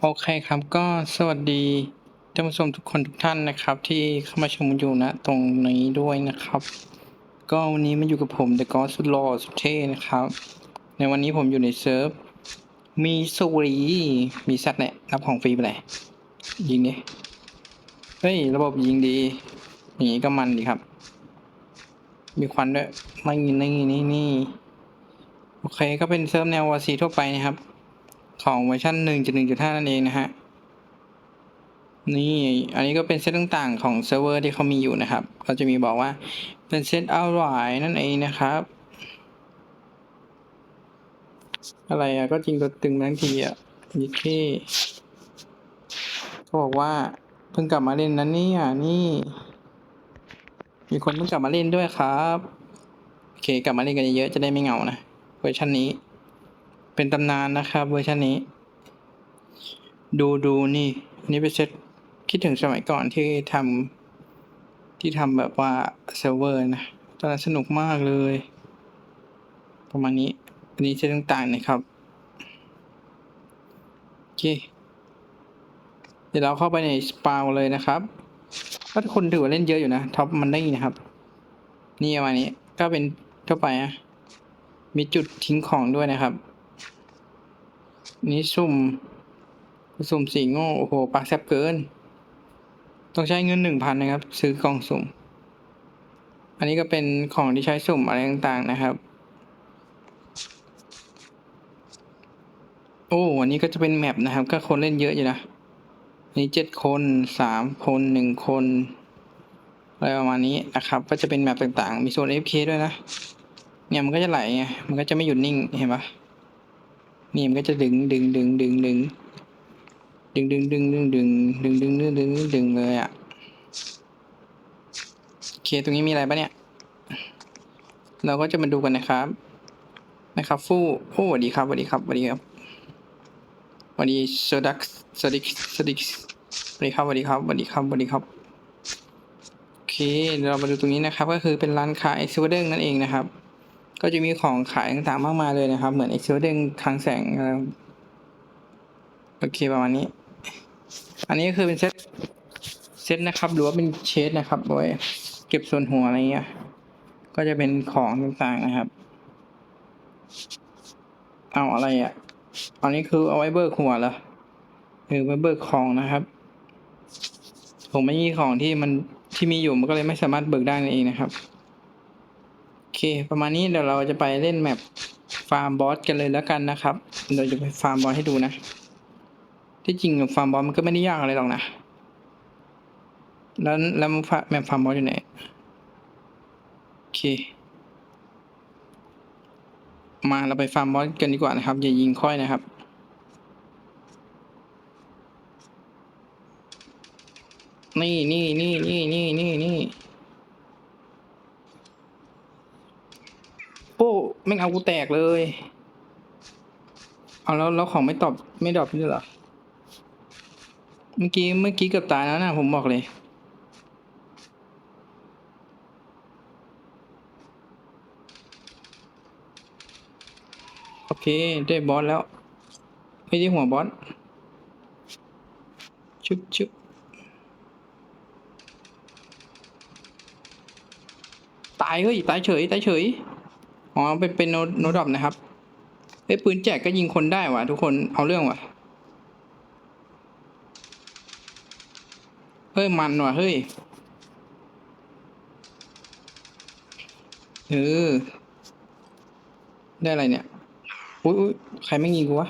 โอเคครับก็สวัสดีท่านผู้ชมทุกคนทุกท่านนะครับ ที่เข้ามาชมอยู่นะตรงนี้ด้วยนะครับ ก็วันนี้มาอยู่กับผมเดอะกอสุดหล่อสุดเท่นะครับ ในวันนี้ผมอยู่ในเซิร์ฟมีสวรีมีสัตว์เนี่ยรับของฟรีไปเลยยิงดิเฮ้ยระบบยิงดีอย่างนี้ก็มันดีครับ มีควันด้วยไม่นี่นี่นี่นี่โอเคก็เป็นเซิร์ฟแนววาซีทั่วไปนะครับ ของเวอร์ชัน1.1.5 นั่นเองนะฮะ นี่ อันนี้ก็เป็นเซตต่างๆของเซิร์ฟเวอร์ที่เขามีอยู่นะครับ ก็จะมีบอกว่าเป็นเซตเอาไว้นั่นเองนะครับ อะไรอะก็จริงตัวตึงทั้งทีอะยิเคเขาบอกว่าเพิ่งกลับมาเล่นนั้นนี่อะนี่ มีคนเพิ่งกลับมาเล่นด้วยครับ โอเค กลับมาเล่นกันเยอะๆจะได้ไม่เหงานะเวอร์ชันนี้ เป็นตำนานนะครับเวอร์ชันนี้ ดูดูนี่อันนี้เป็นเซตคิดถึงสมัยก่อนที่ทำที่ทำแบบว่าเซิร์ฟเวอร์นะ ตอนนั้นสนุกมากเลย ประมาณนี้อันนี้เซตต่างๆนะครับ โอเค เดี๋ยวเราเข้าไปในสปาวเลยนะครับก็คนถือว่าเล่นเยอะอยู่นะท็อปมันได้นะครับ นี่ประมาณนี้ก็เป็นทั่วไปอะมีจุดทิ้งของด้วยนะครับ นี่สุ่ม สุ่มสีโง่ โอ้โห ปากแซบเกิน ต้องใช้เงินหนึ่งพันนะครับ ซื้อกล่องสุ่ม อันนี้ก็เป็นของที่ใช้สุ่มอะไรต่างๆนะครับ โอ้อันนี้ก็จะเป็นแมปนะครับ ก็คนเล่นเยอะอยู่นะนนี้เจ็ดคนสามคนหนึ่งคนอะไรประมาณนี้นะครับ ก็จะเป็นแมปต่างๆ มีโซน FK ด้วยนะ เนี่ยมันก็จะไหลไง มันก็จะไม่หยุดนิ่ง เห็นปะ นี่มันก็จะดึงดึงดึงดึงดึงดึงดึงดึงดึงดึงดึงดึงดึงดึงดึงเลยอะโอเคตรงนี้มีอะไรปะเนี่ย เราก็จะมาดูกันนะครับ นะครับฟู่โอ้สวัสดีครับสวัสดีครับสวัสดีครับสวัสดีสวัสดีสวัสดีสวัสดีสวัสดีครับสวัสดีครับสวัสดีครับสวัสดีครับโอเคเรามาดูตรงนี้นะครับ ก็คือเป็นร้านขายซิวเด้งนั่นเองนะครับ ก็จะมีของขายต่างๆมากมายเลยนะครับ เหมือน e x c e l เด้งทางแสงนะครับโอเคประมาณนี้ อันนี้คือเป็นเซตเซตนะครับหรือว่าเป็นเชดนะครับไว้เก็บส่วนหัวอะไรเงี้ย ก็จะเป็นของต่างๆนะครับ เอาอะไรอะ อันนี้คือเอาไว้เบิกหัวเหรอเออไว้เบิกของนะครับ ผมไม่มีของที่มันที่มีอยู่มันก็เลยไม่สามารถเบิกได้นั่นเองนะครับ เค ประมาณนี้เดี๋ยวเราจะไปเล่นแมปฟาร์มบอสกันเลยแล้วกันนะครับ เราจะไปฟาร์มบอสให้ดูนะ ที่จริงฟาร์มบอสมันก็ไม่ได้ยากอะไรหรอกนะ แล้วแล้วแมปฟาร์มบอสอยู่ไหน โอเค มาเราไปฟาร์มบอสกันดีกว่านะครับ อย่ายิงค่อยนะครับนี่นี่นี่นี่นี่นี่นี่ โอ้ ไม่เอากูแตกเลย เอาแล้วแล้วของไม่ตอบไม่ดรอปด้วยเหรอ เมื่อกี้เมื่อกี้เกือบตายแล้วนะผมบอกเลย โอเค ได้บอสแล้วไม่ได้หัวบอส ชุบชุบตายเฮ้ยตายเฉยตายเฉย อ๋อเป็นเป็นโนโนดอปนะครับไอ้ยปืนแจกก็ยิงคนได้ว่ะทุกคนเอาเรื่องว่ะเฮ้ยมันว่ะเฮ้ยเออได้อะไรเนี่ยอุ้ยอุ้ยใครไม่ยิงกูวะ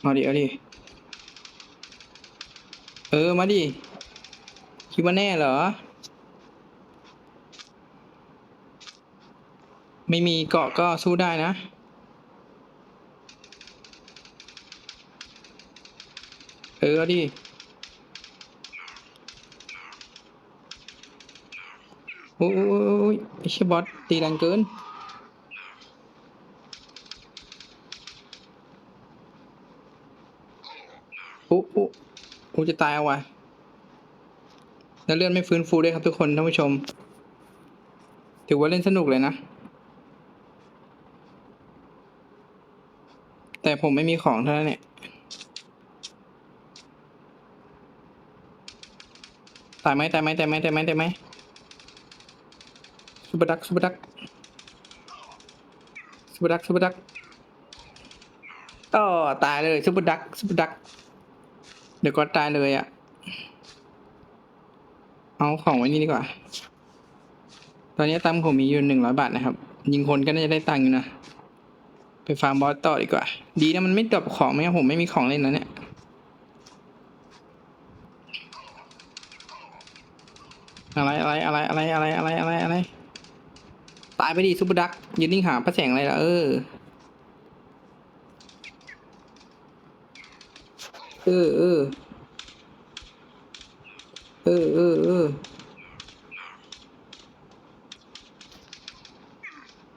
เอาดิเอาดิเออมาดิคิดว่าแน่เหรอ ไม่มีเกาะก็สู้ได้นะ เออดิโอ้ยโอ้ยไอ้เชี่ยบอสตีแรงเกิน โอ้โอ้โอ้จะตายเอาวะแล้วเลื่อนไม่ฟื้นฟูด้วยครับทุกคนท่านผู้ชม ถือว่าเล่นสนุกเลยนะ แต่ผมไม่มีของเท่านั้นเนี่ยตายไหมตายไหมตายไหมตายไหมตายไหมซูเปอร์ดักซูเปอร์ดักซูเปอร์ดักซูเปอร์ดักอ๋อตายเลยซูเปอร์ดักซูเปอร์ดัก เดี๋ยวก็ตายเลยอะ่ะเอาของไว้นี่ดีกว่า ตอนนี้ตังค์ผมมีอยู่หนึ่งร้อยบาทนะครับ ยิงคนก็น่าจะได้ตังค์อยู่นะ ไปฟาร์มบอสต่อดีกว่า ดีนะมันไม่ดรอปของไม่งั้นผมไม่มีของเล่นนะเนี่ยอะไรอะไรอะไรอะไรอะไรอะไรอะไรอะไรตายไปดิซุปเปอร์ดักยืนนิ่งหาพระแสงอะไรล่ะเออเออเออเออเออเออ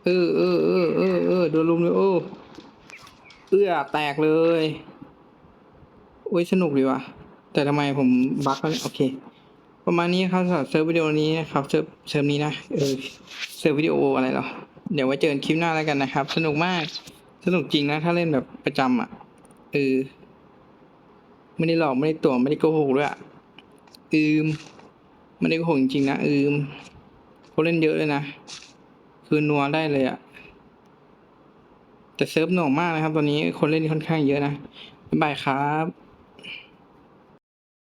เออเออเออเออเออ โดนลุมเลยโอ้เอื้อแตกเลยโอ้ยสนุกดีว่ะ แต่ทำไมผมบั๊กแล้วโอเค ประมาณนี้ครับสำหรับเซิร์ฟวิดีโอนี้นะครับเซิร์ฟเซิร์ฟนี้นะเออเซิร์ฟวิดีโออะไรหรอเดี๋ยวไว้เจอกันคลิปหน้าแล้วกันนะครับ สนุกมาก สนุกจริงนะ ถ้าเล่นแบบประจำอะเออไม่ได้หลอกไม่ได้ตัวไม่ได้โกหกด้วยอะอืมไม่ได้โกหกจริงๆนะอืมเขาเล่นเยอะเลยนะ คือนัวได้เลยอะ แต่เซิร์ฟหน่วงมากนะครับ ตอนนี้คนเล่นค่อนข้างเยอะนะบ๊ายบายครับ